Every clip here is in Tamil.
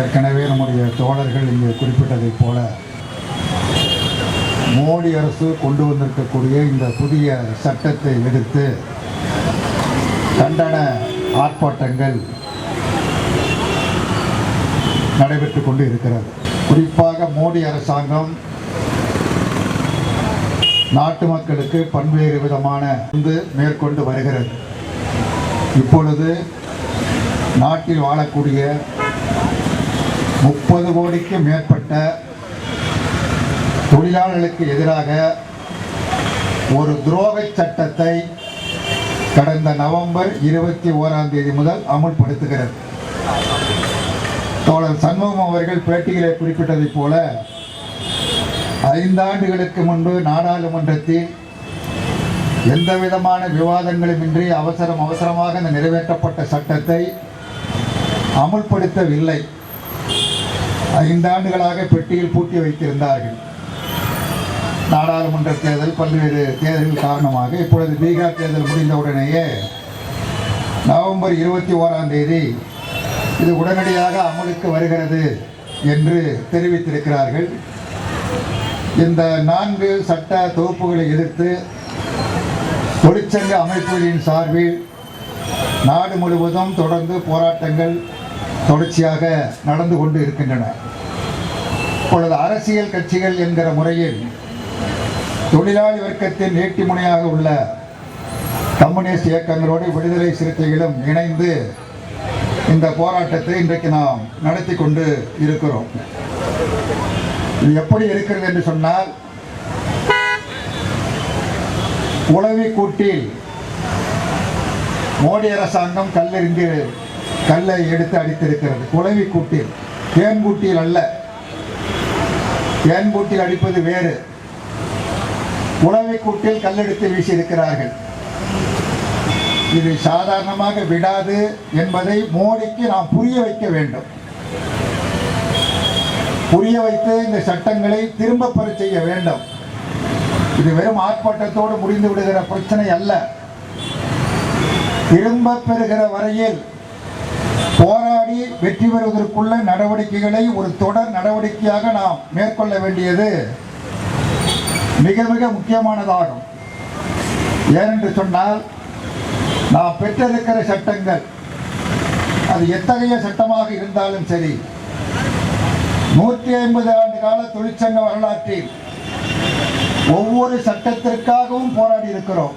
ஏற்கனவே நம்முடைய தோழர்கள் இங்கே குறிப்பிட்டதைப் போல மோடி அரசு கொண்டு வந்திருக்கக்கூடிய இந்த புதிய சட்டத்தை எதிர்த்து கண்டன ஆர்ப்பாட்டங்கள் நடைபெற்று கொண்டு இருக்கிறது குறிப்பாக மோடி அரசாங்கம் நாட்டு மக்களுக்கு பல்வேறு விதமான வந்து மேற்கொண்டு வருகிறது. இப்பொழுது நாட்டில் வாழக்கூடிய முப்பது கோடிக்கு மேற்பட்ட தொழிலாளர்களுக்கு எதிராக ஒரு துரோக சட்டத்தை கடந்த நவம்பர் இருபத்தி ஓராம் தேதி முதல் அமுல்படுத்துகிறது. தோழர் சண்முகம் அவர்கள் பேட்டியிலே குறிப்பிட்டதைப் போல ஐந்தாண்டுகளுக்கு முன்பு நாடாளுமன்றத்தில் எந்த விதமான விவாதங்களுமின்றி அவசரம் அவசரமாக இந்த நிறைவேற்றப்பட்ட சட்டத்தை அமுல்படுத்தவில்லை. ஐந்தாண்டுகளாக பெட்டியில் பூட்டி வைத்திருந்தார்கள். நாடாளுமன்ற தேர்தல் பல்வேறு தேர்தல்கள் காரணமாக இப்பொழுது பீகார் தேர்தல் முடிந்தவுடனேயே நவம்பர் இருபத்தி ஓராம் தேதி இது உடனடியாக அமலுக்கு வருகிறது என்று தெரிவித்திருக்கிறார்கள். இந்த நான்கு சட்ட தொகுப்புகளை எதிர்த்து தொழிற்சங்க அமைப்புகளின் சார்பில் நாடு முழுவதும் தொடர்ந்து போராட்டங்கள் தொடர்ச்சியாக நடந்து கொண்டு இருக்கின்றன. இப்பொழுது அரசியல் கட்சிகள் என்கிற முறையில் தொழிலாளி வர்க்கத்தின் நேட்டி முனையாக உள்ள கம்யூனிஸ்ட் இயக்கங்களோடு விடுதலை சிறுத்தைகளும் இணைந்து இந்த போராட்டத்தை இன்றைக்கு நாம் நடத்தி கொண்டு இருக்கிறோம். இது எப்படி இருக்கிறது என்று சொன்னால் உளவி கூட்டில் மோடி அரசாங்கம் கல்லெறிந்து கல்லை எடுத்து அடித்திருக்கிறது. குளவி கூட்டில் தேன்கூட்டில் அல்ல. தேன்கூட்டில் அடிப்பது வேறு. உளவி கூட்டில் கல்லெடுத்து வீசியிருக்கிறார்கள். இது சாதாரணமாக விடாது என்பதை மோடிக்கு நாம் புரிய வைக்க வேண்டும். புரிய வைத்து இந்த சட்டங்களை திரும்ப பெற செய்ய வேண்டும். இது வெறும் ஆர்ப்பாட்டத்தோடு முடிந்து விடுகிற பிரச்சனை அல்ல. திரும்ப பெறுகிற வரையில் போராடி வெற்றி பெறுவதற்குள்ள நடவடிக்கைகளை ஒரு தொடர் நடவடிக்கையாக நாம் மேற்கொள்ள வேண்டியது மிக மிக முக்கியமானதாகும். ஏனென்று சொன்னால் நாம் பெற்றிருக்கிற சட்டங்கள் அது எத்தகைய சட்டமாக இருந்தாலும் சரி நூற்றி ஐம்பது ஆண்டு கால தொழிற்சங்க வரலாற்றில் ஒவ்வொரு சட்டத்திற்காகவும் போராடி இருக்கிறோம்.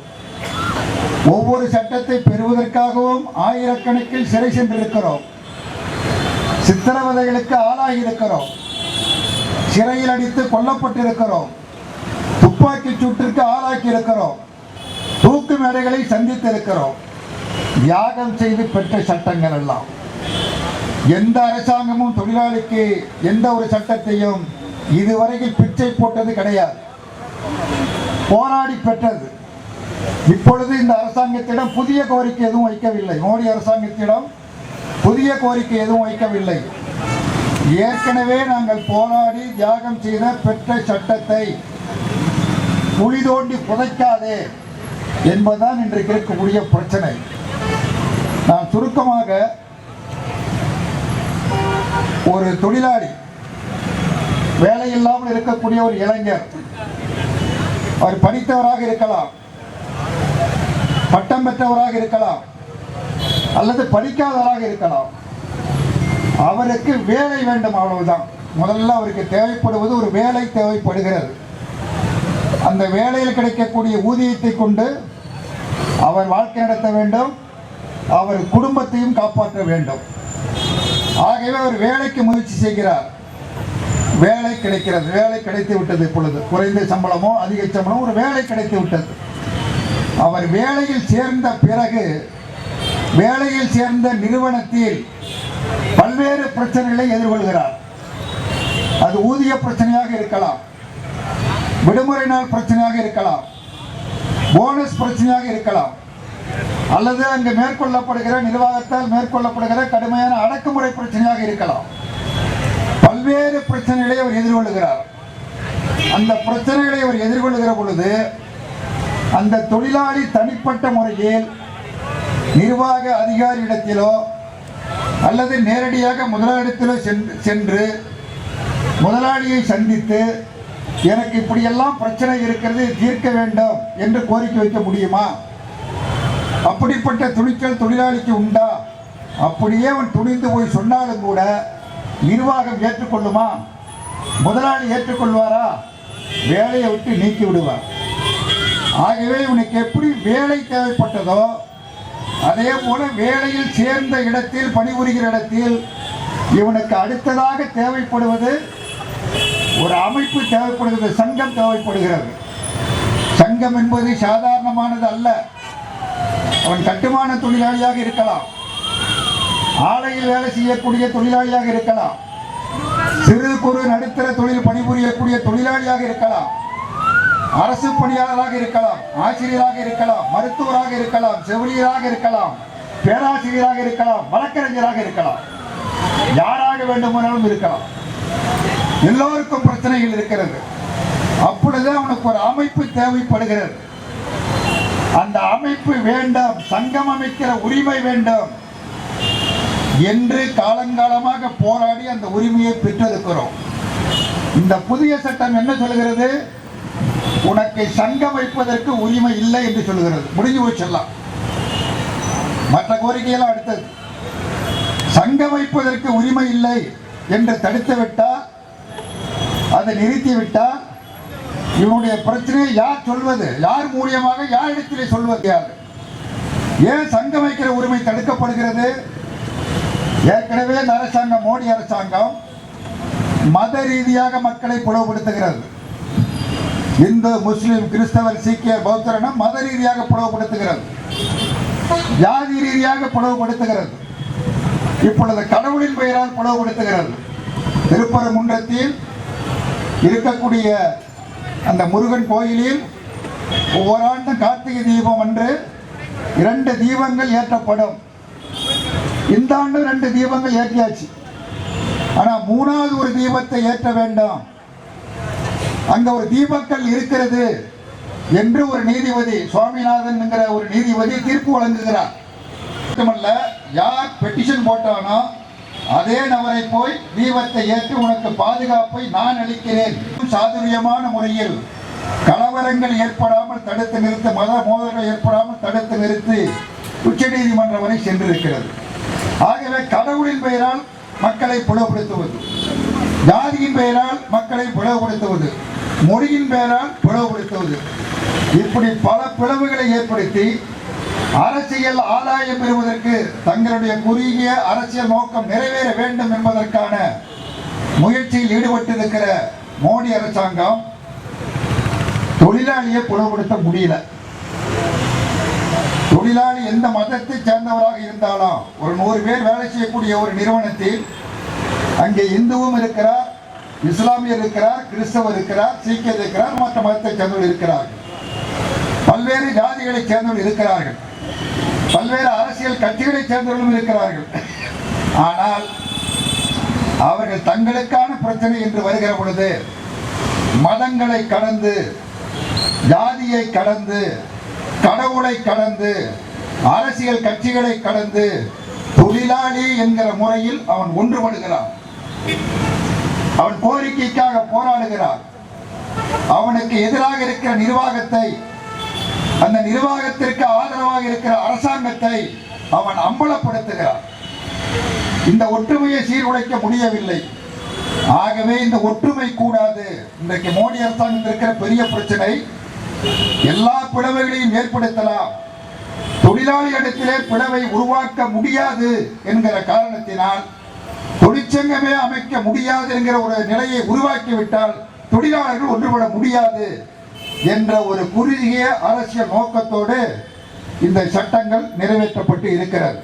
ஒவ்வொரு சட்டத்தை பெறுவதற்காகவும் ஆயிரக்கணக்கில் சிறை சென்றிருக்கிறோம். சித்திரவதைகளுக்கு ஆளாகி இருக்கிறோம் சிறையில் அடித்து கொல்லப்பட்டிருக்கிறோம். துப்பாக்கி சூட்டிற்கு ஆளாக்கி இருக்கிறோம் தூக்கு மேடைகளை சந்தித்திருக்கிறோம். தியாகம் செய்து பெற்ற சட்டங்கள் எல்லாம். எந்த அரசாங்கமும் தொழிலாளிக்கு எந்த ஒரு சட்டத்தையும் இதுவரையில் பிச்சை போட்டது கிடையாது. போராடி பெற்றது. இப்பொழுது இந்த அரசாங்கத்திடம் புதிய கோரிக்கை எதுவும் வைக்கவில்லை. மோடி அரசாங்கத்திடம் புதிய கோரிக்கை எதுவும் வைக்கவில்லை. ஏற்கனவே நாங்கள் போராடி தியாகம் செய்த பெற்ற சட்டத்தை குழி தோண்டி புதைக்காதே என்பதுதான் இன்றைக்கு இருக்கக்கூடிய பிரச்சனை. நான் சுருக்கமாக ஒரு தொழிலாளி வேலை இல்லாமல் இருக்கக்கூடிய ஒரு இளைஞர் அவர் படித்தவராக இருக்கலாம். பட்டம் பெற்றவராக இருக்கலாம் அல்லது படிக்காதவராக இருக்கலாம். அவருக்கு வேலை வேண்டும் அவ்வளவுதான். முதல்ல அவருக்கு தேவைப்படுவது ஒரு வேலை தேவைப்படுகிறது. அந்த வேலையில் கிடைக்கக்கூடிய ஊதியத்தை கொண்டு அவர் வாழ்க்கை நடத்த வேண்டும். அவர் குடும்பத்தையும் காப்பாற்ற வேண்டும். ஆகவே அவர் வேலைக்கு முயற்சி செய்கிறார். வேலை கிடைக்கிறது. வேலை கிடைத்து விட்டது இப்பொழுது. குறைந்த சம்பளமோ அதிக சம்பளமோ ஒரு வேலை கிடைத்து விட்டது. அவர் வேலையில் சேர்ந்த பிறகு வேலையில் சேர்ந்த நிறுவனத்தில் பல்வேறு பிரச்சனைகளை எதிர்கொள்கிறார். அது ஊதிய பிரச்சனையாக இருக்கலாம் விடுமுறை நாள் பிரச்சனையாக இருக்கலாம் போனஸ் பிரச்சனையாக இருக்கலாம் அல்லது அங்கு மேற்கொள்ளப்படுகிற நிர்வாகத்தால் மேற்கொள்ளப்படுகிற கடுமையான அடக்குமுறை பிரச்சனையாக இருக்கலாம். பல்வேறு பிரச்சனைகளை அவர் எதிர்கொள்கிறார். அந்த பிரச்சனைகளை அவர் எதிர்கொள்கிற பொழுது அந்த தொழிலாளி தனிப்பட்ட முறையில் நிர்வாக அதிகாரியிடத்திலோ அல்லது நேரடியாக முதலாளிடத்திலோ சென்று சென்று முதலாளியை சந்தித்து எனக்கு இப்படியெல்லாம் பிரச்சனை இருக்கிறது தீர்க்க வேண்டும் என்று கோரிக்கை வைக்க முடியுமா? அப்படிப்பட்ட துணிச்சல் தொழிலாளிக்கு உண்டா? அப்படியே அவன் துணிந்து போய் சொன்னாலும் கூட நிர்வாகம் ஏற்றுக்கொள்ளுமா? முதலாளி ஏற்றுக்கொள்வாரா? வேலையை விட்டு நீக்கி விடுவார். ஆகவே இவனுக்கு எப்படி வேலை தேவைப்பட்டதோ அதே போல வேலையில் சேர்ந்த இடத்தில் பணிபுரிகிற இடத்தில் இவனுக்கு அடுத்ததாக தேவைப்படுவது ஒரு அமைப்பு தேவைப்படுகிறது சங்கம் தேவைப்படுகிறது. சங்கம் என்பது சாதாரணமானது அல்ல. அவன் கட்டுமான தொழிலாளியாக இருக்கலாம். ஆலையில் வேலை செய்யக்கூடிய தொழிலாளியாக இருக்கலாம். சிறு குறு நடுத்தர தொழில் பணிபுரியக்கூடிய தொழிலாளியாக இருக்கலாம். அரசு பணியாளராக இருக்கலாம் ஆசிரியராக இருக்கலாம் மருத்துவராக இருக்கலாம் செவிலியராக இருக்கலாம் பேராசிரியராக இருக்கலாம் வழக்கறிஞராக இருக்கலாம். யாராக வேண்டுமானாலும் இருக்கலாம். எல்லோருக்கும் பிரச்சனைகள் இருக்கிறது. அப்பொழுது அவனுக்கு ஒரு அமைப்பு தேவைப்படுகிறது. அந்த அமைப்பு வேண்டும் சங்கம் அமைக்கிற உரிமை வேண்டும். என்று காலங்காலமாக போராடி அந்த உரிமையை பெற்றிருக்கிறோம். இந்த புதிய சட்டம் என்ன சொல்கிறது? உனக்கு சங்கம் வைப்பதற்கு உரிமை இல்லை என்று சொல்லுகிறது. முடிஞ்சு போச்செல்லாம் மற்ற கோரிக்கையெல்லாம் அடுத்தது. சங்கம் வைப்பதற்கு உரிமை இல்லை என்று தடுத்து விட்டால் அதை நிறுத்தி விட்டால் இவனுடைய பிரச்சனையை யார் சொல்வது? யார் மூலியமாக யார் இடத்திலே சொல்வது யார்? ஏன் சங்கம் வைக்கிற உரிமை தடுக்கப்படுகிறது? ஏற்கனவே இந்த அரசாங்கம் மோடி அரசாங்கம் மத ரீதியாக மக்களை பிளவுபடுத்துகிறது. இந்து முஸ்லிம் கிறிஸ்தவர் சீக்கியர் பௌத்தரன மத ரீதியாக பிளவுபடுத்துகிறது ஜாதி ரீதியாக பிளவுபடுத்துகிறது இப்பொழுது கடவுளின் பெயரால் பிளவுபடுத்துகிறது திருப்பரங்குன்றத்தில் இருக்கக்கூடிய அந்த முருகன் கோயிலில் ஒவ்வொரு ஆண்டும் கார்த்திகை தீபம் அன்று இரண்டு தீபங்கள் ஏற்றப்படும். இந்த ஆண்டு ரெண்டு தீபங்கள் ஏற்றியாச்சு. ஆனால் மூணாவது ஒரு தீபத்தை ஏற்ற வேண்டாம். அங்க ஒரு தீபக்கல் இருக்கிறது என்று ஒரு நீதிபதி சுவாமிநாதன் என்கிற ஒரு நீதிபதி தீர்ப்பு வழங்குகிறார். மட்டுமல்ல யார் பெட்டிஷன் போட்டானோ அதே நபரை போய் தீபத்தை ஏற்று உனக்கு பாதுகாப்பை நான் அளிக்கிறேன். சாதுரியமான முறையில் கலவரங்கள் ஏற்படாமல் தடுத்து நிறுத்து மத மோதல்கள் ஏற்படாமல் தடுத்து நிறுத்தி உச்சநீதிமன்றம் வரை சென்றிருக்கிறது. ஆகவே கடவுளின் பெயரால் மக்களை புலப்படுத்துவது ஜாதியின் பெயரால் மக்களை பிளவுபடுத்துவது மொழியின் பெயரால் பிளவுபடுத்துவது இப்படி பல பிளவுகளை ஏற்படுத்தி அரசியல் ஆதாயம் பெறுவதற்கு தங்களுடைய குறுகிய அரசியல் நோக்கம் நிறைவேற வேண்டும் என்பதற்கான முயற்சியில் ஈடுபட்டிருக்கிற மோடி அரசாங்கம் தொழிலாளியை புலப்படுத்த முடியல. தொழிலாளி எந்த மதத்தை சேர்ந்தவராக இருந்தாலும் ஒரு நூறு பேர் வேலை செய்யக்கூடிய ஒரு நிறுவனத்தில் அங்கே இந்துவும் இருக்கிறார் இஸ்லாமியர் இருக்கிறார் கிறிஸ்தவர் இருக்கிறார் சீக்கியர் இருக்கிறார் மற்ற மதத்தை சேர்ந்தவர்கள் இருக்கிறார்கள். பல்வேறு ஜாதிகளை சேர்ந்தவர்கள் இருக்கிறார்கள். பல்வேறு அரசியல் கட்சிகளை சேர்ந்தவர்களும் இருக்கிறார்கள். ஆனால் அவர்கள் தங்களுக்கான பிரச்சனை என்று வருகிற பொழுது மதங்களை கடந்து ஜாதியை கடந்து கடவுளை கடந்து அரசியல் கட்சிகளை கடந்து தொழிலாளி என்கிற முறையில் அவன் ஒன்றுபடுகிறான். அவன் கோரிக்கைக்காக போராடுகிறான். அவனுக்கு எதிராக இருக்கிற நிர்வாகத்தை அந்த நிர்வாகத்திற்கு ஆதரவாக இருக்கிற அரசாங்கத்தை அவன் அம்பலப்படுத்துகிறான். இந்த ஒற்றுமையை சீர்குலைக்க முடியவில்லை. ஆகவே இந்த ஒற்றுமை கூடாது. இன்றைக்கு மோடி அரசாங்கம் இருக்கிற பெரிய பிரச்சனை எல்லா பிளவைகளையும் ஏற்படுத்தலாம். தொழிலாளி இடத்திலே பிளவை உருவாக்க முடியாது என்கிற காரணத்தினால் தொழிற்சங்கமே அமைக்க முடியாது என்கிற ஒரு நிலையை உருவாக்கிவிட்டால் தொழிலாளர்கள் ஒன்றுபட முடியாது என்ற ஒரு குறுகிய அரசியல் நோக்கத்தோடு இந்த சட்டங்கள் நிறைவேற்றப்பட்டு இருக்கிறது.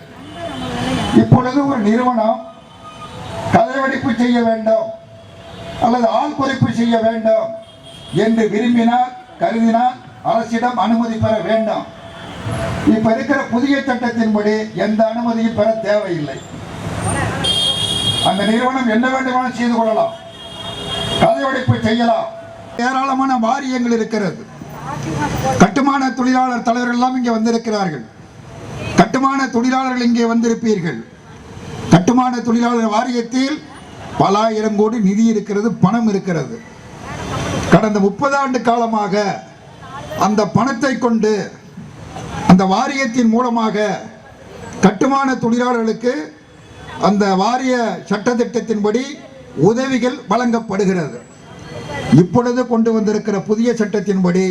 இப்பொழுது ஒரு நிறுவனம் கதைவடிப்பு செய்ய வேண்டும் அல்லது ஆள் குறைப்பு செய்ய வேண்டும் என்று விரும்பினால் கருதினால் அரசிடம் அனுமதி பெற வேண்டும். இப்ப இருக்கிற புதிய சட்டத்தின்படி எந்த அனுமதியும் பெற தேவையில்லை. அந்த நிறுவனம் என்ன வேண்டுமானாலும் செய்து கொள்ளலாம். கதைவடிப்பு செய்யலாம். ஏராளமான வாரியங்கள் இருக்கிறது. கட்டுமான தொழிலாளர் தலைவர்கள் எல்லாம் இங்கே வந்திருக்கிறார்கள். கட்டுமான தொழிலாளர்கள் இங்கே வந்திருப்பீர்கள். கட்டுமான தொழிலாளர் வாரியத்தில் பல ஆயிரம் கோடி நிதி இருக்கிறது பணம் இருக்கிறது. கடந்த முப்பது ஆண்டு காலமாக அந்த பணத்தை கொண்டு அந்த வாரியத்தின் மூலமாக கட்டுமான தொழிலாளர்களுக்கு அந்த வாரிய சட்டத்திட்டத்தின்படி உதவிகள் வழங்கப்படுகிறது. இப்பொழுது கொண்டு வந்திருக்கிற புதிய சட்டத்தின்படி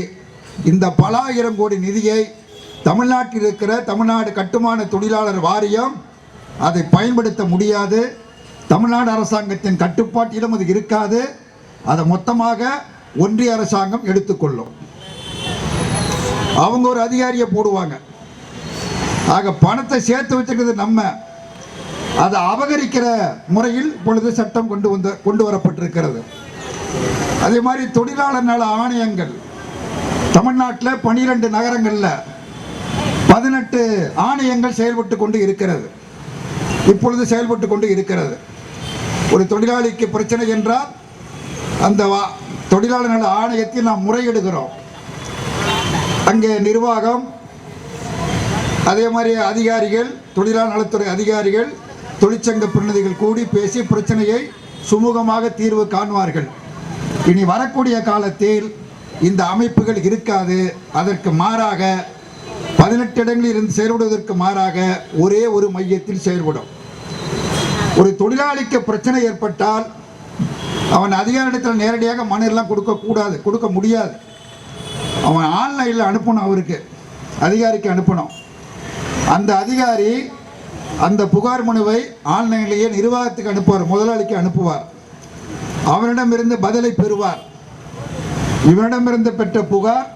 இந்த பல ஆயிரம் கோடி நிதியை தமிழ்நாட்டில் இருக்கிற தமிழ்நாடு கட்டுமான தொழிலாளர் வாரியம் அதை பயன்படுத்த முடியாது. தமிழ்நாடு அரசாங்கத்தின் கட்டுப்பாட்டிலும் அது இருக்காது. அதை மொத்தமாக ஒன்றிய அரசாங்கம் எடுத்துக்கொள்ளும். அவங்க ஒரு அதிகாரியை போடுவாங்க. ஆக பணத்தை சேர்த்து வச்சுக்கிறது நம்ம. அதை அபகரிக்கிற முறையில் இப்பொழுது சட்டம் கொண்டு வந்த கொண்டு வரப்பட்டிருக்கிறது. அதே மாதிரி தொழிலாளர் நல ஆணையங்கள். தமிழ்நாட்டில் பனிரெண்டு நகரங்களில் பதினெட்டு ஆணையங்கள் செயல்பட்டு கொண்டு இருக்கிறது. இப்பொழுது செயல்பட்டு கொண்டு இருக்கிறது. ஒரு தொழிலாளிக்கு பிரச்சனை என்றால் அந்த வா- தொழிலாளர் நல ஆணையத்தில் நாம் முறையிடுகிறோம். அங்கே நிர்வாகம் அதே மாதிரி அதிகாரிகள் தொழிலாளர் நலத்துறை அதிகாரிகள் தொழிற்சங்க பிரதிநிதிகள் கூடி பேசி பிரச்சனையை சுமூகமாக தீர்வு காண்பார்கள் இனி வரக்கூடிய காலத்தில் இந்த அமைப்புகள் இருக்காது. அதற்கு மாறாக பதினெட்டு இடங்களில் இருந்து செயல்படுவதற்கு மாறாக ஒரே ஒரு மையத்தில் செயல்படும். ஒரு தொழிலாளிக்கு பிரச்சனை ஏற்பட்டால் அவன் அதிகாரிடத்தில் நேரடியாக மனுரெல்லாம் கொடுக்கக்கூடாது கொடுக்க முடியாது. அவன் ஆன்லைனில் அனுப்பணும் அவருக்கு அதிகாரிக்கு அனுப்பணும். அந்த அதிகாரி அந்த புகார் மனுவை ஆன்லைன்லேயே நிர்வாகத்துக்கு அனுப்புவார் முதலாளிக்கு அனுப்புவார். அவனிடமிருந்து பதிலை பெறுவார். இவனிடமிருந்து பெற்ற புகார்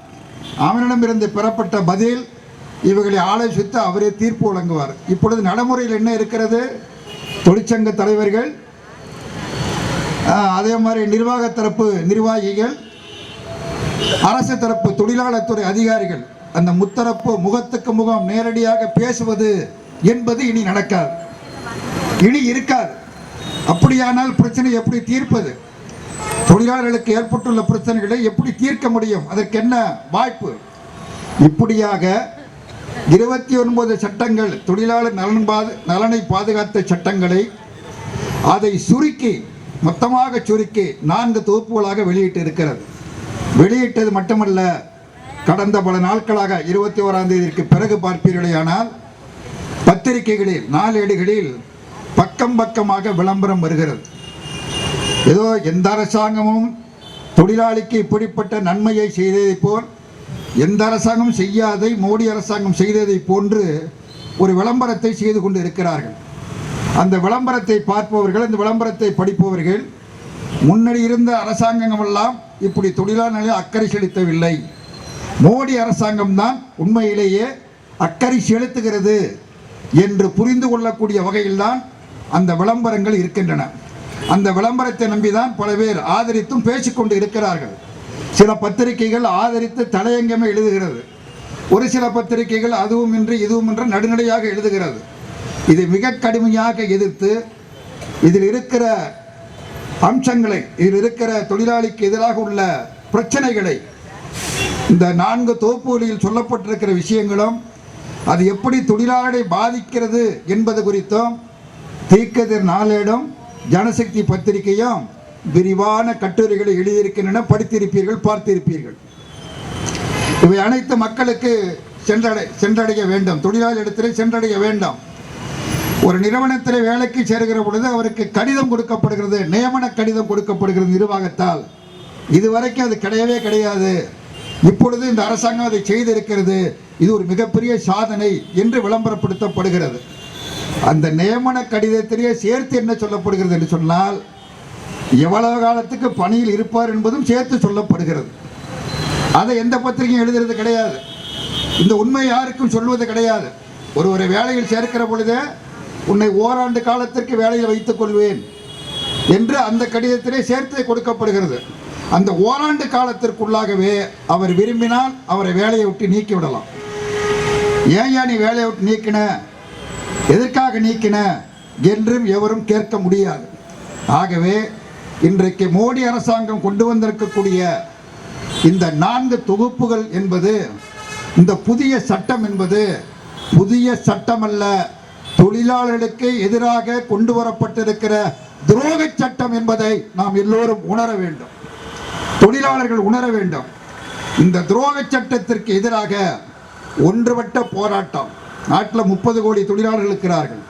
அவனிடமிருந்து பெறப்பட்ட பதில் இவர்களை ஆலோசித்து அவரே தீர்ப்பு வழங்குவார். இப்பொழுது நடைமுறையில் என்ன இருக்கிறது? தொழிற்சங்க தலைவர்கள் அதே மாதிரி நிர்வாக தரப்பு நிர்வாகிகள் அரசு தரப்பு தொழிலாளர் துறை அதிகாரிகள் அந்த முத்தரப்பு முகத்துக்கு முகம் நேரடியாக பேசுவது என்பது இனி நடக்காது. இனி இருக்காது. அப்படியானால் பிரச்சனை எப்படி தீர்ப்பது? தொழிலாளர்களுக்கு ஏற்பட்டுள்ள பிரச்சனைகளை எப்படி தீர்க்க முடியும்? அதற்கு என்ன வாய்ப்பு? இப்படியாக இருபத்தி ஒன்பது சட்டங்கள் தொழிலாளர் நலன் பாது நலனை பாதுகாத்த சட்டங்களை அதை சுருக்கி மொத்தமாக சுருக்கி நான்கு தொகுப்புகளாக வெளியிட்டு இருக்கிறது. வெளியிட்டது மட்டுமல்ல கடந்த பல நாட்களாக இருபத்தி ஓராம் தேதிக்கு பிறகு பார்ப்பீர்களேயானால் பத்திரிகைகளில் நாளேடுகளில் பக்கம் பக்கமாக விளம்பரம் வருகிறது. ஏதோ எந்த அரசாங்கமும் தொழிலாளிக்கு இப்படிப்பட்ட நன்மையை செய்ததைப் போல் எந்த அரசாங்கம் செய்யாதை மோடி அரசாங்கம் செய்ததைப் போன்று ஒரு விளம்பரத்தை செய்து கொண்டு இருக்கிறார்கள். அந்த விளம்பரத்தை பார்ப்பவர்கள் அந்த விளம்பரத்தை படிப்பவர்கள் முன்னாடி இருந்த அரசாங்கங்களெல்லாம் இப்படி தொழிலாளர் அக்கறை செலுத்தவில்லை. மோடி அரசாங்கம்தான் உண்மையிலேயே அக்கறை செலுத்துகிறது. என்று புரிந்து கொள்ளக்கூடிய வகையில்தான் அந்த விளம்பரங்கள் இருக்கின்றன. அந்த விளம்பரத்தை நம்பிதான் பல பேர் ஆதரித்தும் பேசிக்கொண்டு இருக்கிறார்கள். சில பத்திரிகைகள் ஆதரித்து தலையங்கமே எழுதுகிறது. ஒரு சில பத்திரிகைகள் அதுவும் இன்றி இதுவும் என்று நடுநடையாக எழுதுகிறது. இதை மிக கடுமையாக எதிர்த்து இதில் இருக்கிற அம்சங்களை இதில் இருக்கிற தொழிலாளிக்கு எதிராக உள்ள பிரச்சனைகளை இந்த நான்கு தொகுப்புகளில் சொல்லப்பட்டிருக்கிற விஷயங்களும் அது எப்படி தொழிலாளரை பாதிக்கிறது என்பது குறித்தும் தீக்கதிர் நாளேடும் ஜனசக்தி பத்திரிகையும் விரிவான கட்டுரைகளை எழுதியிருக்கின்றன படித்திருப்பீர்கள் பார்த்திருப்பீர்கள். இவை அனைத்து மக்களுக்கு சென்றடை சென்றடைய வேண்டும். தொழிலாளரிடத்திலே சென்றடைய வேண்டும். ஒரு நிறுவனத்தில் வேலைக்கு சேருகிற பொழுது அவருக்கு கடிதம் கொடுக்கப்படுகிறது நியமன கடிதம் கொடுக்கப்படுகிறது நிர்வாகத்தால். இதுவரைக்கும் அது கிடையவே கிடையாது. இப்பொழுது இந்த அரசாங்கம் அதை செய்திருக்கிறது. இது ஒரு மிகப்பெரிய சாதனை என்று விளம்பரப்படுத்தப்படுகிறது. அந்த நியமன கடிதத்திலேயே சேர்த்து என்ன சொல்லப்படுகிறது என்று சொன்னால் எவ்வளவு காலத்துக்கு பணியில் இருப்பார் என்பதும் சேர்த்து சொல்லப்படுகிறது. அதை எந்த பத்திரிகையும் எழுதுறது கிடையாது. இந்த உண்மை யாருக்கும் சொல்வது கிடையாது. ஒருவரை வேலையில் சேர்க்கிற பொழுதே உன்னை ஓராண்டு காலத்திற்கு வேலையில் வைத்துக் கொள்வேன் என்று அந்த கடிதத்திலே சேர்த்து கொடுக்கப்படுகிறது. அந்த ஓராண்டு காலத்திற்குள்ளாகவே அவர் விரும்பினால் அவரை வேலையை விட்டு நீக்கி விடலாம் ஏன் நீ வேலையை விட்டு நீக்கின? எதற்காக நீக்கின? என்றும் எவரும் கேட்க முடியாது. ஆகவே இன்றைக்கு மோடி அரசாங்கம் கொண்டு வந்திருக்கக்கூடிய இந்த நான்கு தொகுப்புகள் என்பது இந்த புதிய சட்டம் என்பது புதிய சட்டம் அல்ல தொழிலாளர்களுக்கு எதிராக கொண்டு வரப்பட்டிருக்கிற துரோக சட்டம் என்பதை நாம் எல்லோரும் உணர வேண்டும். தொழிலாளர்கள் உணர வேண்டும். இந்த துரோக சட்டத்திற்கு எதிராக ஒன்றுபட்ட போராட்டம். நாட்டில் முப்பது கோடி தொழிலாளர்கள் இருக்கிறார்கள்.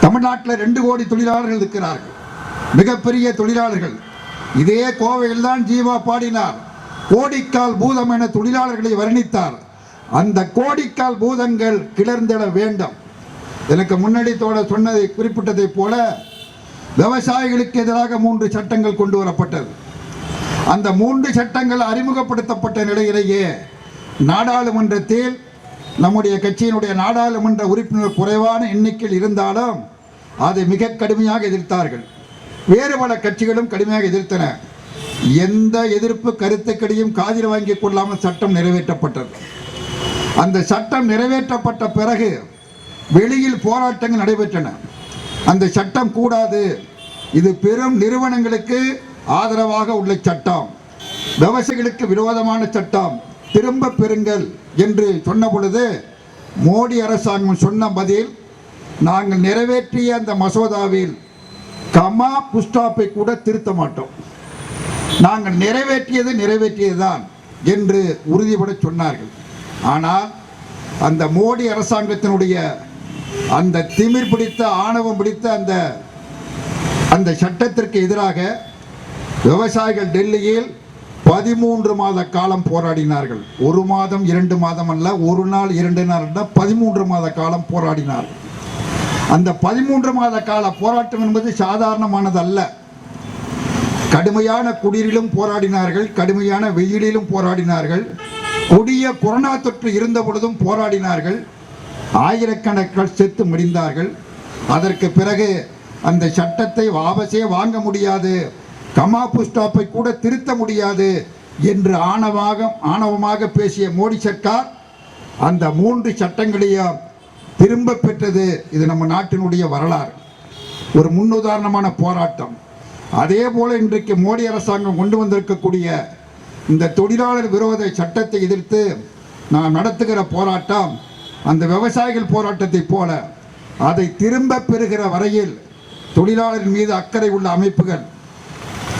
தமிழ்நாட்டில் ரெண்டு கோடி தொழிலாளர்கள் இருக்கிறார்கள். மிகப்பெரிய தொழிலாளர்கள். இதே கோவையில் தான் ஜீவா பாடினார். கோடிக்கால் பூதம் என தொழிலாளர்களை வர்ணித்தார். அந்த கோடிக்கால் பூதங்கள் கிளர்ந்திட வேண்டும். எனக்கு முன்னாடி தோட சொன்னதை குறிப்பிட்டதைப் போல விவசாயிகளுக்கு எதிராக மூன்று சட்டங்கள் கொண்டு வரப்பட்டது. அந்த மூன்று சட்டங்கள் அறிமுகப்படுத்தப்பட்ட நிலையிலேயே நாடாளுமன்றத்தில் நம்முடைய கட்சியினுடைய நாடாளுமன்ற உறுப்பினர் குறைவான எண்ணிக்கையில் இருந்தாலும் அதை மிக கடுமையாக எதிர்த்தார்கள். வேறு பல கட்சிகளும் கடுமையாக எதிர்த்தன. எந்த எதிர்ப்பு கருத்துக்களையும் காதில் வாங்கி கொள்ளாமல் சட்டம் நிறைவேற்றப்பட்டது. அந்த சட்டம் நிறைவேற்றப்பட்ட பிறகு வெளியில் போராட்டங்கள் நடைபெற்றன. அந்த சட்டம் கூடாது. இது பெரும் நிறுவனங்களுக்கு ஆதரவாக உள்ள சட்டம். விவசாயிகளுக்கு விரோதமான சட்டம். திரும்ப பெறுங்கள் என்று சொன்ன பொழுது மோடி அரசாங்கம் சொன்ன பதில் நாங்கள் நிறைவேற்றிய அந்த மசோதாவில் கமா புஸ்டாப்பை கூட திருத்த மாட்டோம். நாங்கள் நிறைவேற்றியது நிறைவேற்றியதுதான் என்று உறுதிபட சொன்னார்கள். ஆனால் அந்த மோடி அரசாங்கத்தினுடைய அந்த திமிர் பிடித்த ஆணவம் பிடித்த அந்த அந்த சட்டத்திற்கு எதிராக விவசாயிகள் டெல்லியில் பதிமூன்று மாத காலம் போராடினார்கள். ஒரு மாதம் இரண்டு மாதம் அல்ல ஒரு நாள் இரண்டு நாள் பதிமூன்று மாத காலம் போராடினார்கள் அந்த பதிமூன்று மாத கால போராட்டம் என்பது சாதாரணமானது அல்ல கடுமையான குளிரிலும் போராடினார்கள் கடுமையான வெயிலிலும் போராடினார்கள் கொடிய கொரோனா தொற்று இருந்த பொழுதும் போராடினார்கள் ஆயிரக்கணக்கால் செத்து முடிந்தார்கள். அதற்கு பிறகு அந்த சட்டத்தை வாபசே வாங்க முடியாது. கமாப்பு ஸ்டாப்பை கூட திருத்த முடியாது என்று ஆணவாக ஆணவமாக பேசிய மோடி சர்க்கார் அந்த மூன்று சட்டங்களையும் திரும்ப பெற்றது இது நம்ம நாட்டினுடைய வரலாறு. ஒரு முன்னுதாரணமான போராட்டம். அதே போல இன்றைக்கு மோடி அரசாங்கம் கொண்டு வந்திருக்கக்கூடிய இந்த தொழிலாளர் விரோத சட்டத்தை எதிர்த்து நாம் நடத்துகிற போராட்டம் அந்த விவசாயிகள் போராட்டத்தை போல அதை திரும்ப பெறுகிற வரையில் தொழிலாளர் மீது அக்கறை உள்ள அமைப்புகள்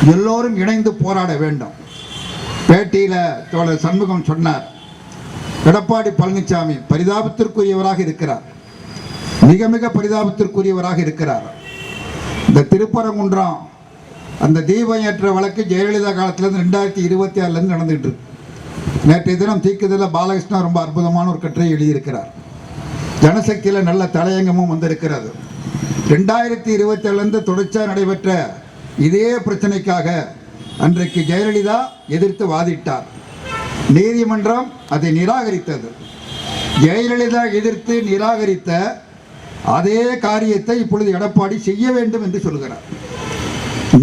எல்லோரும் இணைந்து போராட வேண்டும். பேட்டியில் தோழர் சண்முகம் சொன்னார் எடப்பாடி பழனிசாமி பரிதாபத்திற்குரியவராக இருக்கிறார். மிக மிக பரிதாபத்திற்குரியவராக இருக்கிறார். இந்த திருப்பரங்குன்றம் அந்த தீபம் ஏற்ற வழக்கு ஜெயலலிதா காலத்திலேருந்து ரெண்டாயிரத்தி இருபத்தி ஆறுலேருந்து நடந்துகிட்டு இருக்கு. நேற்றைய தினம் தீக்குதலில் பாலகிருஷ்ணா ரொம்ப அற்புதமான ஒரு கட்டுரை எழுதியிருக்கிறார். ஜனசக்தியில் நல்ல தலையங்கமும் வந்திருக்கிறது. ரெண்டாயிரத்தி இருபத்தி ஏழுலேருந்து தொடர்ச்சியாக நடைபெற்ற இதே பிரச்சனைக்காக அன்றைக்கு ஜெயலலிதா எதிர்த்து வாதிட்டார். நீதிமன்றம் அதை நிராகரித்தது. ஜெயலலிதா எதிர்த்து நிராகரித்த அதே காரியத்தை இப்பொழுது எடப்பாடி செய்ய வேண்டும் என்று சொல்லுகிறார்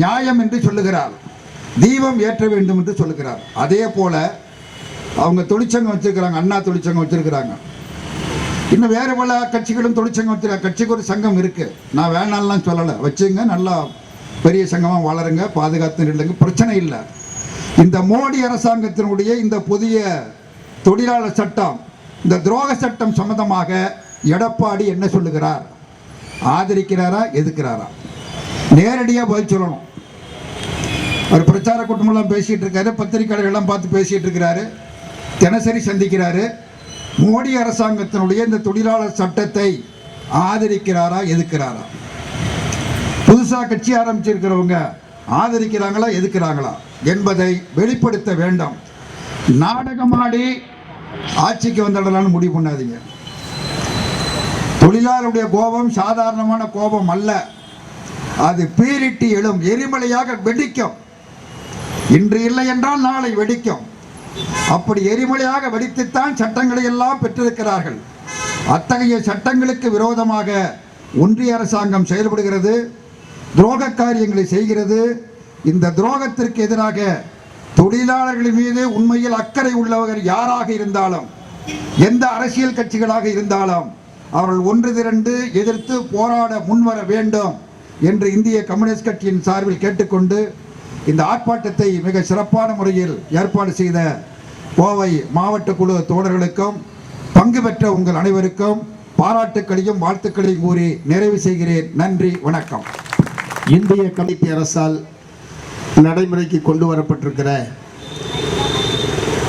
நியாயம் என்று சொல்லுகிறார். தீபம் ஏற்ற வேண்டும் என்று சொல்லுகிறார். அதே போல அவங்க தொழிற்சங்கம் வச்சிருக்கிறாங்க அண்ணா தொழிற்சங்கம் வச்சிருக்கிறாங்க. இன்னும் வேறு பல கட்சிகளும் தொழிற்சங்கம் வச்சிருக்காங்க கட்சிக்கு ஒரு சங்கம் இருக்கு. நான் வேணாம்லாம் சொல்லலை. வச்சுங்க நல்லா பெரிய சங்கமாக வளருங்க பாதுகாத்து நில்லுங்க. பிரச்சனை இல்லை. இந்த மோடி அரசாங்கத்தினுடைய இந்த புதிய தொழிலாளர் சட்டம் இந்த துரோக சட்டம் சம்பந்தமாக எடப்பாடி என்ன சொல்லுகிறார்? ஆதரிக்கிறாரா எதுக்கிறாரா? நேரடியாக பதில் சொல்லணும். அவர் பிரச்சார கூட்டமெல்லாம் பேசிகிட்டு இருக்காரு பத்திரிகையாளர்கள்லாம் பார்த்து பேசிகிட்டு இருக்கிறாரு தினசரி சந்திக்கிறாரு. மோடி அரசாங்கத்தினுடைய இந்த தொழிலாளர் சட்டத்தை ஆதரிக்கிறாரா எதுக்கிறாரா? புதுசாக கட்சி ஆரம்பிச்சிருக்கிறவங்க ஆதரிக்கிறாங்களா எதுக்குறாங்களா என்பதை வெளிப்படுத்த வேண்டும். நாடகமாடி ஆட்சிக்கு வந்துடலாம்னு முடிவு பண்ணாதீங்க. தொழிலாளருடைய கோபம் சாதாரணமான கோபம் அல்ல. அது பீரிட்டு எழும் எரிமலையாக வெடிக்கும். இன்று இல்லை என்றால் நாளை வெடிக்கும். அப்படி எரிமலையாக வெடித்துத்தான் சட்டங்களை எல்லாம் பெற்றிருக்கிறார்கள். அத்தகைய சட்டங்களுக்கு விரோதமாக ஒன்றிய அரசாங்கம் செயல்படுகிறது. துரோக காரியங்களை செய்கிறது. இந்த துரோகத்திற்கு எதிராக தொழிலாளர்கள் மீது உண்மையில் அக்கறை உள்ளவர்கள் யாராக இருந்தாலும் எந்த அரசியல் கட்சிகளாக இருந்தாலும் அவர்கள் ஒன்று திரண்டு எதிர்த்து போராட முன்வர வேண்டும் என்று இந்திய கம்யூனிஸ்ட் கட்சியின் சார்பில் கேட்டுக்கொண்டு இந்த ஆர்ப்பாட்டத்தை மிக சிறப்பான முறையில் ஏற்பாடு செய்த கோவை மாவட்ட குழு தோழர்களுக்கும் பங்கு பெற்ற உங்கள் அனைவருக்கும் பாராட்டுக்களையும் வாழ்த்துக்களையும் கூறி நிறைவு செய்கிறேன். நன்றி வணக்கம். இந்திய கமிட்டி அரசால் நடைமுறைக்கு கொண்டு வரப்பட்டிருக்கிற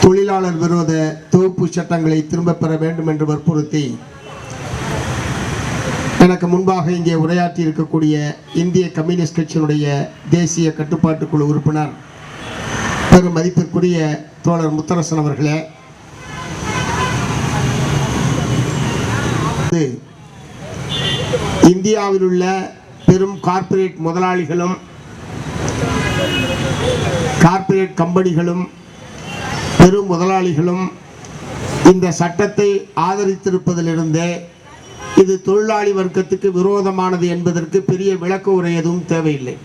தொழிலாளர் விரோத தொகுப்பு சட்டங்களை திரும்பப் பெற வேண்டும் என்று வற்புறுத்தி எனக்கு முன்பாக இங்கே உரையாற்றி இருக்கக்கூடிய இந்திய கம்யூனிஸ்ட் கட்சியினுடைய தேசிய கட்டுப்பாட்டு குழு உறுப்பினர் பெரும் மதிப்பிற்குரிய தோழர் முத்தரசன் அவர்களே. இது இந்தியாவில் உள்ள பெரும் கார்ப்பரேட் முதலாளிகளும் கார்ப்பரேட் கம்பெனிகளும் பெரும் முதலாளிகளும் இந்த சட்டத்தை ஆதரித்திருப்பதிலிருந்தே இது தொழிலாளி வர்க்கத்துக்கு விரோதமானது என்பதற்கு பெரிய விளக்க உரை எதுவும் தேவையில்லை.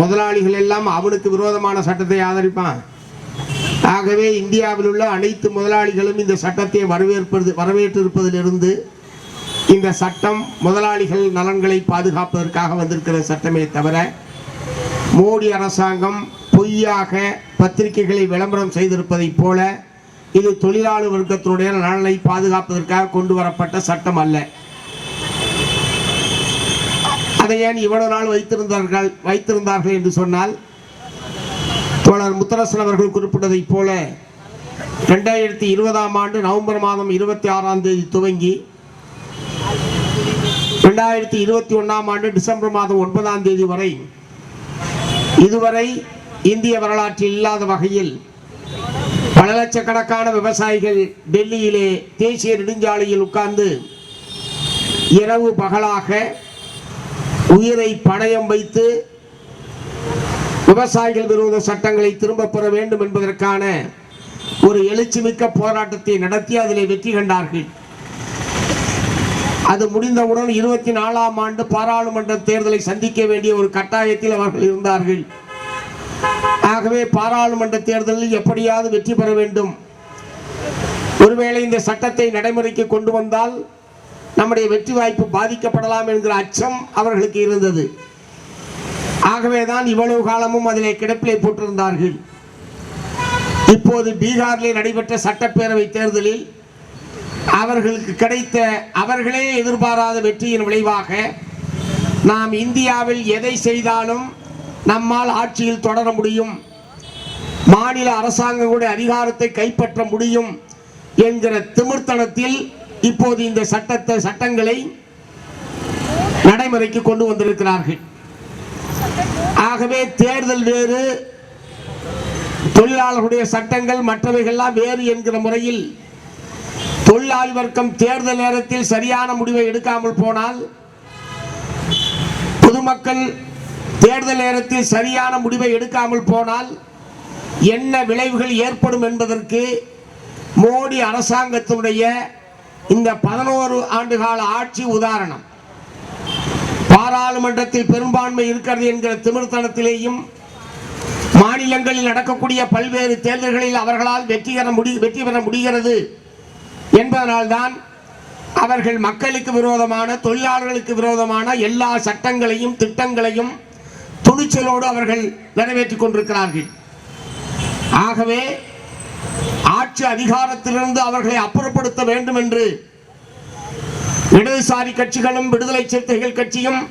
முதலாளிகள் எல்லாம் அவனுக்கு விரோதமான சட்டத்தை ஆதரிப்பான். ஆகவே இந்தியாவில் உள்ள அனைத்து முதலாளிகளும் இந்த சட்டத்தை வரவேற்பது வரவேற்றிருப்பதிலிருந்து இந்த சட்டம் முதலாளிகள் நலன்களை பாதுகாப்பதற்காக வந்திருக்கிற சட்டமே தவிர மோடி அரசாங்கம் பொய்யாக பத்திரிகைகளை விளம்பரம் செய்திருப்பதைப் போல இது தொழிலாளர் வர்க்கத்தினுடைய நலனை பாதுகாப்பதற்காக கொண்டு வரப்பட்ட சட்டம் அல்ல. அதை ஏன் இவ்வளவு நாள் வைத்திருந்தார்கள் வைத்திருந்தார்கள் என்று சொன்னால் தோழர் முத்தரசன் அவர்கள் குறிப்பிட்டதைப் போல ரெண்டாயிரத்தி இருபதாம் ஆண்டு நவம்பர் மாதம் இருபத்தி ஆறாம் தேதி துவங்கி ரெண்டாயிரத்தி இருபத்தி ஒன்றாம் ஆண்டு டிசம்பர் மாதம் ஒன்பதாம் தேதி வரை இதுவரை இந்திய வரலாற்றில் இல்லாத வகையில் பல லட்சக்கணக்கான விவசாயிகள் டெல்லியிலே தேசிய நெடுஞ்சாலையில் உட்கார்ந்து இரவு பகலாக உயிரை பணயம் வைத்து விவசாயிகள் விரோத சட்டங்களை திரும்பப் பெற வேண்டும் என்பதற்கான ஒரு எழுச்சிமிக்க போராட்டத்தை நடத்தி அதிலே வெற்றி கண்டார்கள். அது முடிந்தவுடன் இருபத்தி நாலாம் ஆண்டு பாராளுமன்ற தேர்தலை சந்திக்க வேண்டிய ஒரு கட்டாயத்தில் அவர்கள் இருந்தார்கள். ஆகவே பாராளுமன்ற தேர்தலில் எப்படியாவது வெற்றி பெற வேண்டும். ஒருவேளை இந்த சட்டத்தை நடைமுறைக்கு கொண்டு வந்தால் நம்முடைய வெற்றி வாய்ப்பு பாதிக்கப்படலாம் என்கிற அச்சம் அவர்களுக்கு இருந்தது. ஆகவேதான் இவ்வளவு காலமும் அதிலே கிடப்பிலே போட்டிருந்தார்கள். இப்போது பீகாரில் நடைபெற்ற சட்டப்பேரவை தேர்தலில் அவர்களுக்கு கிடைத்த அவர்களே எதிர்பாராத வெற்றியின் விளைவாக நாம் இந்தியாவில் எதை செய்தாலும் நம்மால் ஆட்சியில் தொடர முடியும். மாநில அரசாங்கங்களுடைய அதிகாரத்தை கைப்பற்ற முடியும் என்கிற திமிர்த்தனத்தில் இப்போது இந்த சட்டத்தை சட்டங்களை நடைமுறைக்கு கொண்டு வந்திருக்கிறார்கள். ஆகவே தேர்தல் வேறு தொழிலாளர்களுடைய சட்டங்கள் மற்றவைகள்லாம் வேறு என்கிற முறையில் தொழிலாளி வர்க்கம் தேர்தல் நேரத்தில் சரியான முடிவை எடுக்காமல் போனால் பொதுமக்கள் தேர்தல் நேரத்தில் சரியான முடிவை எடுக்காமல் போனால் என்ன விளைவுகள் ஏற்படும் என்பதற்கு மோடி அரசாங்கத்தினுடைய இந்த பதினோரு ஆண்டுகால ஆட்சி உதாரணம். பாராளுமன்றத்தில் பெரும்பான்மை இருக்கிறது என்கிற திமிர்த்தனத்திலேயும் மாநிலங்களில் நடக்கக்கூடிய பல்வேறு தேர்தல்களில் அவர்களால் வெற்றி பெற முடி வெற்றி பெற முடிகிறது. என்பதனால்தான் அவர்கள் மக்களுக்கு விரோதமான தொழிலாளர்களுக்கு விரோதமான எல்லா சட்டங்களையும் திட்டங்களையும் துணிச்சலோடு அவர்கள் நிறைவேற்றிக் கொண்டிருக்கிறார்கள். ஆகவே ஆட்சி அதிகாரத்திலிருந்து அவர்களை அப்புறப்படுத்த வேண்டும் என்று இடதுசாரி கட்சிகளும் விடுதலை சிறுத்தைகள் கட்சியும்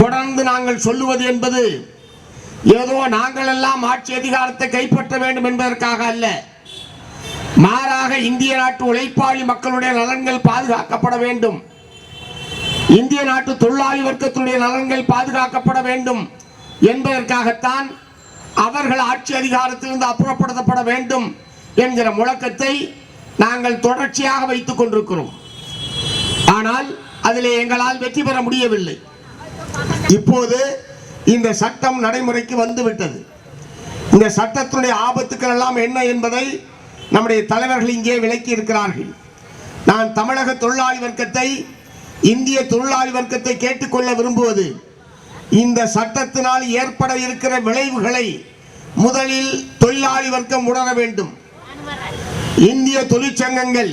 தொடர்ந்து நாங்கள் சொல்லுவது என்பது ஏதோ நாங்கள் எல்லாம் ஆட்சி அதிகாரத்தை கைப்பற்ற வேண்டும் என்பதற்காக அல்ல. மாறாக இந்திய நாட்டு உழைப்பாளி மக்களுடைய நலன்கள் பாதுகாக்கப்பட வேண்டும். இந்திய நாட்டு தொழிலாளி வர்க்கத்துடைய நலன்கள் பாதுகாக்கப்பட வேண்டும் என்பதற்காகத்தான் அவர்கள் ஆட்சி அதிகாரத்திலிருந்து அப்புறப்படுத்தப்பட வேண்டும் என்கிற முழக்கத்தை நாங்கள் தொடர்ச்சியாக வைத்துக் கொண்டிருக்கிறோம். ஆனால் அதிலே எங்களால் வெற்றி பெற முடியவில்லை. இப்போது இந்த சட்டம் நடைமுறைக்கு வந்துவிட்டது. இந்த சட்டத்தினுடைய ஆபத்துக்கள் எல்லாம் என்ன என்பதை நம்முடைய தலைவர்கள் இங்கே விளக்கி இருக்கிறார்கள். நான் தமிழக தொழிலாளி வர்க்கத்தை இந்திய தொழிலாளி வர்க்கத்தை கேட்டுக்கொள்ள விரும்புவது இந்த சட்டத்தினால் ஏற்பட இருக்கிற விளைவுகளை முதலில் தொழிலாளி வர்க்கம் உணர வேண்டும். இந்திய தொழிற்சங்கங்கள்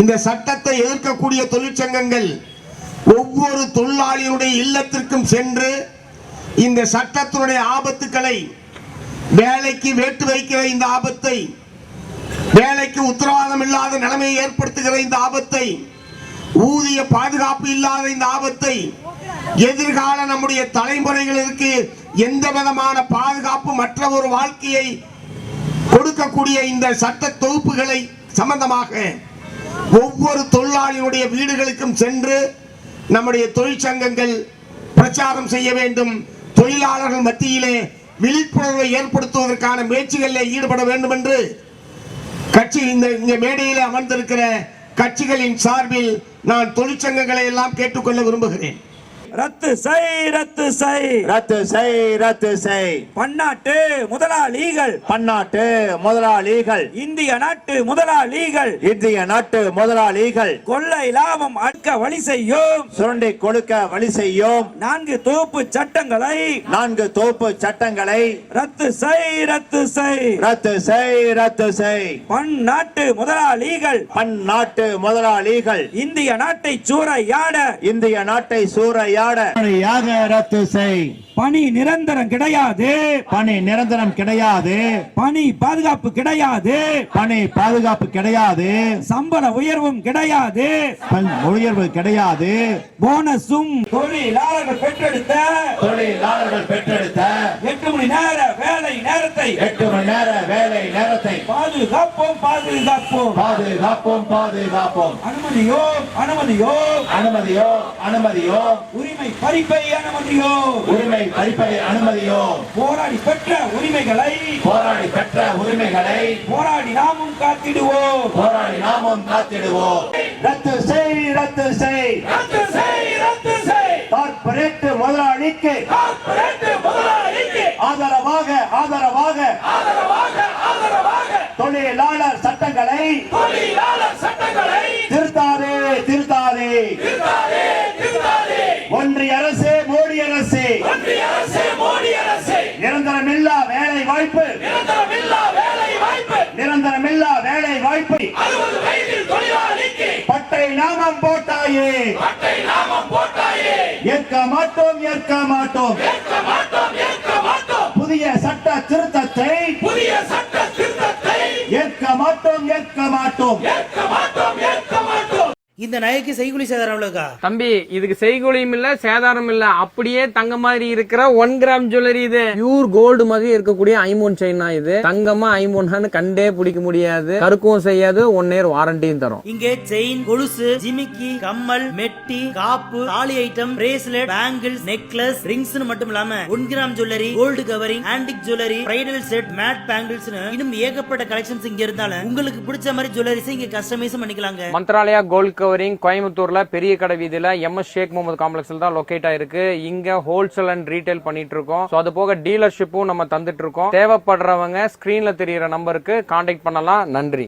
இந்த சட்டத்தை எதிர்க்கக்கூடிய தொழிற்சங்கங்கள் ஒவ்வொரு தொழிலாளியுடைய இல்லத்திற்கும் சென்று இந்த சட்டத்தினுடைய ஆபத்துக்களை வேலைக்கு வேட்டு வைக்கிற இந்த ஆபத்தை வேலைக்கு உத்தரவாதம் இல்லாத நிலைமையை ஏற்படுத்துகிற இந்த ஆபத்தை ஊதிய பாதுகாப்பு இல்லாத இந்த ஆபத்தை எதிர்கால நம்முடைய தலைமுறைகளுக்கு எந்த விதமான பாதுகாப்பு மற்ற ஒரு வாழ்க்கையை கொடுக்கக்கூடிய இந்த சட்ட தொகுப்புகளை சம்பந்தமாக ஒவ்வொரு தொழிலாளியுடைய வீடுகளுக்கும் சென்று நம்முடைய தொழிற்சங்கங்கள் பிரச்சாரம் செய்ய வேண்டும். தொழிலாளர்கள் மத்தியிலே விழிப்புணர்வை ஏற்படுத்துவதற்கான முயற்சிகளில் ஈடுபட வேண்டும் என்று கட்சி இந்த இங்க மேடையில் அமர்ந்திருக்கிற கட்சிகளின் சார்பில் நான் தொழிற்சங்கங்களை எல்லாம் கேட்டுக்கொள்ள விரும்புகிறேன். ரத்து செய் ரத்து செய். ரத்து செய் ரத்து செய். பன்னாட்டு முதலாளிகள். பன்னாட்டு முதலாளிகள். இந்திய நாட்டு முதலாளிகள். இந்திய நாட்டு முதலாளிகள். கொள்ளை லாபம் அடக்க வழி செய்யும். சுரண்டி கொடுக்க வழி செய்யும். நான்கு தொகுப்பு சட்டங்களை. நான்கு தோப்பு சட்டங்களை. ரத்து செய் ரத்து செய். ரத்து செய் ரத்து செய். பன்னாட்டு முதலாளிகள். பன்னாட்டு முதலாளிகள். இந்திய நாட்டை சூறையாட. இந்திய நாட்டை சூறையாட. யாக ரத்து செய். பணி நிரந்தரம் கிடையாது. பணி நிரந்தரம் கிடையாது. பணி பாதுகாப்பு கிடையாது. பணி பாதுகாப்பு கிடையாது. சம்பள உயர்வும் கிடையாது. உயர்வு கிடையாது. போனஸும் தொழிலாளர்கள் பெற்றெடுத்த தொழிலாளர்கள் பெற்றெடுத்த எட்டு மணி நேர வேலை நேரத்தை எட்டு மணி நேர வேலை நேரத்தை பாதுகாப்போம் பாதுகாப்போம். பாதுகாப்போம் பாதுகாப்போம். அனுமதியோ அனுமதியோ அனுமதியோ அனுமதியோ உரிமை பறிப்பை அனுமதியோ? உரிமை பறிப்பை அனுமதியோ? போராடி பெற்ற உரிமைகளை? போராடி பெற்ற உரிமைகளை? போராடி நாமும் காத்திடுவோம். போராடி நாமும் காத்திடுவோம். ரத்து செய் ரத்து செய். ரத்து செய் ரத்து செய். கார்ப்பரேட் முதலாளிக்கு கார்ப்பரேட் முதலாளிக்கு ஆதரவாக ஆதரவாக ஆதரவாக ஆதரவாக தொழிலாளர் சட்டங்களை தொழிலாளர் சட்டங்களை திருத்தாதே திருத்தாதே திருத்தாதே. திருத்தாதே. ஒன்றிய அரசு மோடி அரசு. ஒன்றிய அரசு மோடி அரசு. நிரந்தரமில்லா வேலை வாய்ப்பு. நிரந்தரமில்லா வேலை வாய்ப்பு. நிரந்தரமில்லா வேலை வாய்ப்பு. அறுபது வயதில் தொழிலாளிக்கு. பட்டை நாமம் போட்டாயே. பட்டை நாமம் போட்டாயே. ஏற்க மாட்டோம் ஏற்க மாட்டோம். ஏற்க மாட்டோம் ஏற்க மாட்டோம். புதிய சட்ட திருத்தத்தை புதிய சட்ட திருத்தத்தை. ஏற்க மாட்டோம் ஏற்க மாட்டோம். ஏற்க மாட்டோம் ஏற்க மாட்டோம் இந்த நகைக்கு செய்குலி சேதாரம் எவ்வளவுக்கா? தம்பி இதுக்கு செய்கூலியும் இல்ல சேதாரம் இல்ல. அப்படியே தங்க மாதிரி இருக்கிற ஒன் கிராம் ஜுவல்லரி இது. பியூர் கோல்டு மாதிரி இருக்கக்கூடிய ஐமோன் செயினா இது. தங்கமா ஐமோனான்னு கண்டே பிடிக்க முடியாது. கருக்கவும் செய்யாது ஒன் இயர் வாரண்டியும் தரும். இங்கே செயின் கொலுசு ஜிமிக்கி கம்மல் மெட்டி காப்பு தாலி item bracelet bangles necklace rings மட்டும் இல்லாம one gram jewellery gold covering antique jewellery bridal set matte bangles இன்னும் ஏகப்பட்ட கலெக்ஷன்ஸ் இங்க இருந்தாலும் உங்களுக்கு பிடிச்ச மாதிரி ஜுவல்லரிஸ் இங்க கஸ்டமைஸ் பண்ணிக்கலாங்க. மந்த்ராலயா கோல்ட் கவரிங் கோயம்புத்தூர்ல பெரிய கடை வீதியில எம்எஸ் ஷேக் முகமது காம்ப்ளெக்ஸ்ல தான் லொகேட் ஆயிருக்கு. இங்க ஹோல்சேல் அண்ட் ரீட்டைல் பண்ணிட்டு இருக்கோம். ஸோ அது போக டீலர்ஷிப்பும் நம்ம தந்துட்டு இருக்கோம். தேவைப்படுறவங்க ஸ்கிரீன்ல தெரியிற நம்பருக்கு கான்டாக்ட் பண்ணலாம். நன்றி.